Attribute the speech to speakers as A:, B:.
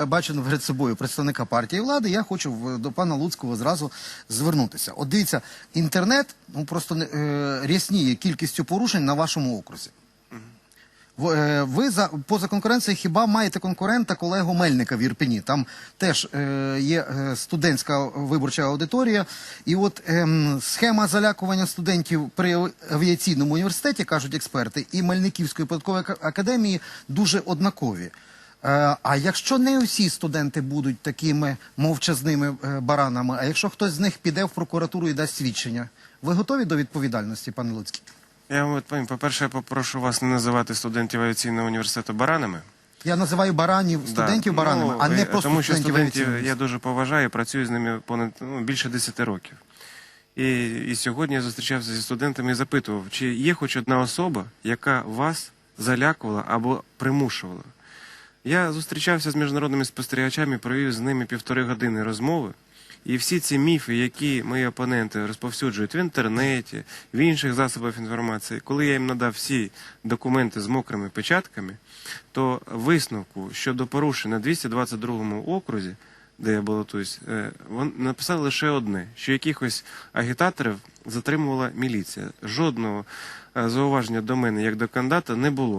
A: е, бачу перед собою представника партії влади, я хочу до пана Луцького зразу звернутися. От дивіться, інтернет ну просто е, рясніє кількістю порушень на вашому окрузі. Е, Ви за поза конкуренцією хіба маєте конкурента колегу Мельника в Ірпені? Там теж е, є е, студентська виборча аудиторія. І от ем, схема залякування студентів при авіаційному університеті, кажуть експерти, і Мельниківської податкової академії дуже однакові. Е, а якщо не усі студенти будуть такими мовчазними е, баранами, а якщо хтось з них піде в прокуратуру і дасть свідчення, ви готові до відповідальності, пане Луцький?
B: Я вам відповім. По-перше, я попрошу вас не називати студентів авіаційного університету баранами.
A: Я називаю баранів студентів
B: Да.
A: баранами,
B: Ну,
A: а не просто
B: тому що
A: студентів
B: я дуже поважаю, працюю з ними понад ну, більше 10 років. І, і сьогодні я зустрічався зі студентами і запитував, чи є хоч одна особа, яка вас залякувала або примушувала. Я зустрічався з міжнародними спостерігачами, провів з ними півтори години розмови. І всі ці міфи, які мої опоненти розповсюджують в інтернеті, в інших засобах інформації, коли я їм надав всі документи з мокрими печатками, то висновку щодо порушень на 222 окрузі, де я балотуюсь, е, вон написали лише одне: що якихось агітаторів затримувала міліція. Жодного е, зауваження до мене як до кандидата не було.